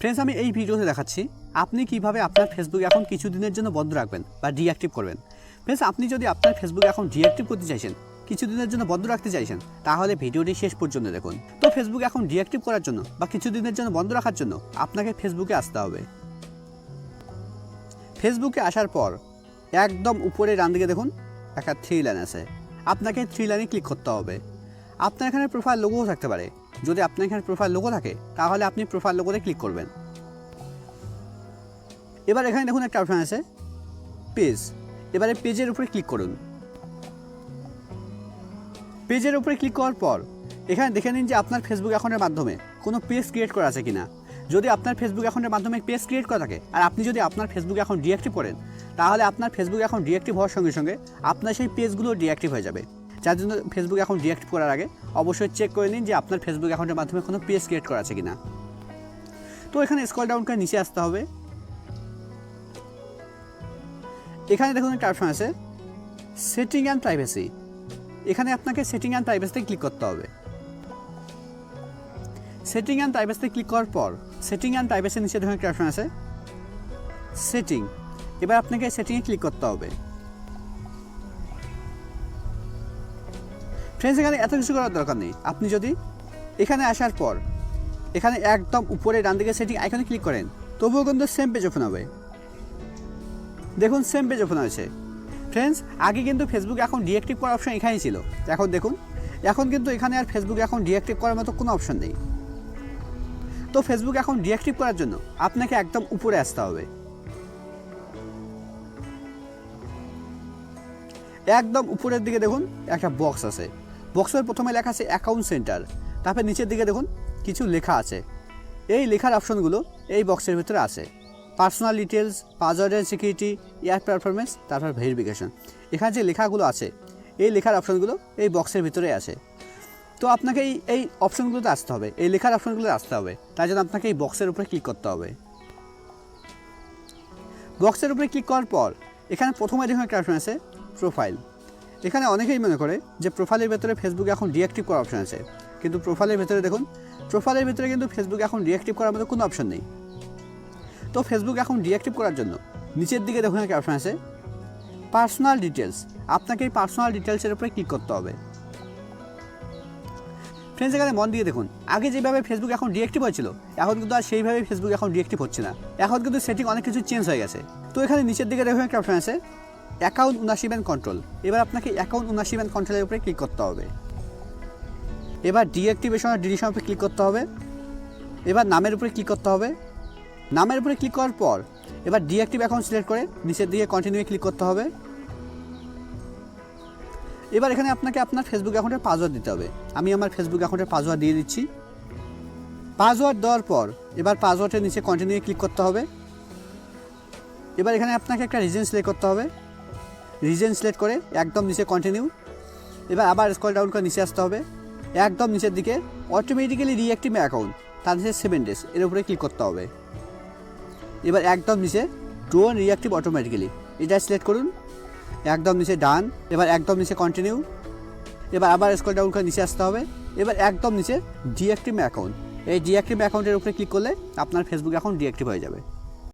Friends আমি এই ভিডিওতে দেখাচ্ছি আপনি কীভাবে আপনার ফেসবুক এখন কিছু দিনের জন্য বন্ধ রাখবেন বা ডিঅ্যাক্টিভ করবেন। ফ্রেন্ডস আপনি যদি আপনার ফেসবুক এখন ডিঅ্যাক্টিভ করতে চাইছেন কিছু দিনের জন্য বন্ধ রাখতে চাইছেন, তাহলে ভিডিওটি শেষ পর্যন্ত দেখুন। তো ফেসবুক এখন ডিঅ্যাক্টিভ করার জন্য বা কিছু দিনের জন্য বন্ধ রাখার জন্য আপনাকে ফেসবুকে আসতে হবে। ফেসবুকে আসার পর একদম উপরে ডান দিকে দেখুন, একটা থ্রি লাইন আছে। আপনাকে থ্রি লাইনে ক্লিক করতে হবে। আপনার এখানে প্রোফাইল লোগোও থাকতে পারে। যদি আপনার এখানে প্রোফাইল লোগো থাকে, তাহলে আপনি প্রোফাইল লোগোতে ক্লিক করবেন। এবার এখানে দেখুন একটা অপশন আছে পেজ এবারে পেজের উপরে ক্লিক করুন। পেজের উপরে ক্লিক করার পর, এখানে দেখে নিন যে আপনার ফেসবুক অ্যাকাউন্টের মাধ্যমে কোনো পেজ ক্রিয়েট করা আছে কিনা। যদি আপনার ফেসবুক অ্যাকাউন্টের মাধ্যমে পেজ ক্রিয়েট করা থাকে, আর আপনি যদি আপনার ফেসবুক অ্যাকাউন্ট ডিঅ্যাক্টিভ করেন, তাহলে আপনার ফেসবুক অ্যাকাউন্ট ডিঅ্যাক্টিভ হওয়ার সঙ্গে সঙ্গে আপনার সেই পেজগুলো ডিঅ্যাক্টিভ হয়ে যাবে। যার জন্য ফেসবুক অ্যাকাউন্ট ডিঅ্যাক্টিভ করার আগে অবশ্যই চেক করে নিন যে আপনার ফেসবুক অ্যাকাউন্টের মাধ্যমে কোনো পেজ ক্রিয়েট করা আছে কিনা। তো এখানে স্কল ডাউন করে নিচে আসতে হবে। এখানে দেখুন একটা অপশন আছে সেটিং অ্যান্ড প্রাইভেসি এখানে আপনাকে সেটিং অ্যান্ড প্রাইভেসিতে ক্লিক করতে হবে। সেটিং অ্যান্ড প্রাইভেসিতে ক্লিক করার পর সেটিং অ্যান্ড প্রাইভেসির নিচে দেখুন একটা অপশন আছে সেটিং এবার আপনাকে সেটিংয়ে ক্লিক করতে হবে। ফ্রেন্ডস এখানে এত কিছু করার দরকার নেই। আপনি যদি এখানে আসার পর, এখানে একদম উপরে ডান দিকে সেটিং আইকনে ক্লিক করেন, তবুও কিন্তু সেম পেজ ওপেন হবে। দেখুন সেম পেজ ওপেন হয়েছে। ফ্রেন্ডস আগে কিন্তু ফেসবুক এখন ডিঅ্যাক্টিভ করার অপশন এখানেই ছিল। এখন দেখুন, এখন কিন্তু এখানে আর ফেসবুক এখন ডিঅ্যাক্টিভ করার মতো কোনো অপশন নেই। তো ফেসবুক এখন ডিঅ্যাক্টিভ করার জন্য আপনাকে একদম উপরে আসতে হবে। একদম উপরের দিকে দেখুন, একটা বক্স আছে। বক্সের প্রথমে লেখা আছে অ্যাকাউন্ট সেন্টার। তারপর নিচের দিকে দেখুন, কিছু লেখা আছে। এই লেখার অপশনগুলো এই বক্সের ভিতরে আছে। পার্সোনাল ডিটেলস পাসওয়ার্ডের সিকিউরিটি এয়ার পারফরমেন্স তারপর ভেরিফিকেশন। এখানে যে লেখাগুলো আছে, এই লেখার অপশনগুলো এই বক্সের ভিতরে আছে। তো আপনাকে এই এই অপশনগুলোতে আসতে হবে। এই লেখার অপশনগুলোতে আসতে হবে। তাই জন্য আপনাকে এই বক্সের উপরে ক্লিক করতে হবে। বক্সের উপরে ক্লিক করার পর, এখানে প্রথমে দেখুন একটা অপশন আছে, প্রোফাইল। এখানে অনেকেই মনে করে যে প্রোফাইলের ভেতরে ফেসবুক এখন ডিঅ্যাক্টিভ করার অপশন আছে। কিন্তু প্রোফাইলের ভেতরে দেখুন প্রোফাইলের ভেতরে কিন্তু ফেসবুক এখন ডিঅ্যাক্টিভ করার মতো কোনো অপশন নেই। তো ফেসবুক এখন ডিঅ্যাক্টিভ করার জন্য নিচের দিকে দেখুন একটা অপশন আছে পার্সোনাল ডিটেলস আপনাকে এই পার্সোনাল ডিটেলসের উপরে ক্লিক করতে হবে। ফ্রেন্ডস এখানে মন দিয়ে দেখুন, আগে যেভাবে ফেসবুক এখন ডিঅ্যাক্টিভ হয়েছিল, এখন কিন্তু আর সেইভাবে ফেসবুক এখন ডিঅ্যাক্টিভ হচ্ছে না। এখন কিন্তু সেটিং অনেক কিছু চেঞ্জ হয়ে গেছে। তো এখানে নিচের দিকে দেখুন একটা অপশন আছে অ্যাকাউন্ট উনাশিপ অ্যান্ড কন্ট্রোল। এবার আপনাকে অ্যাকাউন্ট উনাশিপ অ্যান্ড কন্ট্রোলের উপরে ক্লিক করতে হবে। এবার ডিঅ্যাক্টিভেশন আর ডিলিশন উপরে ক্লিক করতে হবে। এবার নামের উপরে ক্লিক করতে হবে। নামের উপরে ক্লিক করার পর এবার ডিঅ্যাক্টিভ অ্যাকাউন্ট সিলেক্ট করে নিচের দিকে কন্টিনিউ ক্লিক করতে হবে। এবার এখানে আপনাকে আপনার ফেসবুক অ্যাকাউন্টের পাসওয়ার্ড দিতে হবে। আমি আমার ফেসবুক অ্যাকাউন্টের পাসওয়ার্ড দিয়ে দিচ্ছি। পাসওয়ার্ড দেওয়ার পর এবার পাসওয়ার্ডের নিচে কন্টিনিউ ক্লিক করতে হবে। এবার এখানে আপনাকে একটা রিজন সিলেক্ট করতে হবে। রিজন সিলেক্ট করে, একদম নিচে কন্টিনিউ এবার আবার স্কল ডাউন করে নিচে আসতে হবে। একদম নিচের দিকে অটোমেটিক্যালি রিঅ্যাক্টিভ অ্যাকাউন্ট তার নিচে সেভেন ডেজ এর উপরে ক্লিক করতে হবে। এবার একদম নিচে ড্রোন রিঅ্যাক্টিভ অটোমেটিক্যালি এটা সিলেক্ট করুন। একদম নিচে ডান এবার একদম নিচে কন্টিনিউ এবার আবার স্কল ডাউন করে নিচে আসতে হবে। এবার একদম নিচে ডিঅ্যাক্টিভ অ্যাকাউন্ট এই ডিঅ্যাক্টিভ অ্যাকাউন্টের উপরে ক্লিক করলে আপনার ফেসবুক অ্যাকাউন্ট ডিঅ্যাক্টিভ হয়ে যাবে।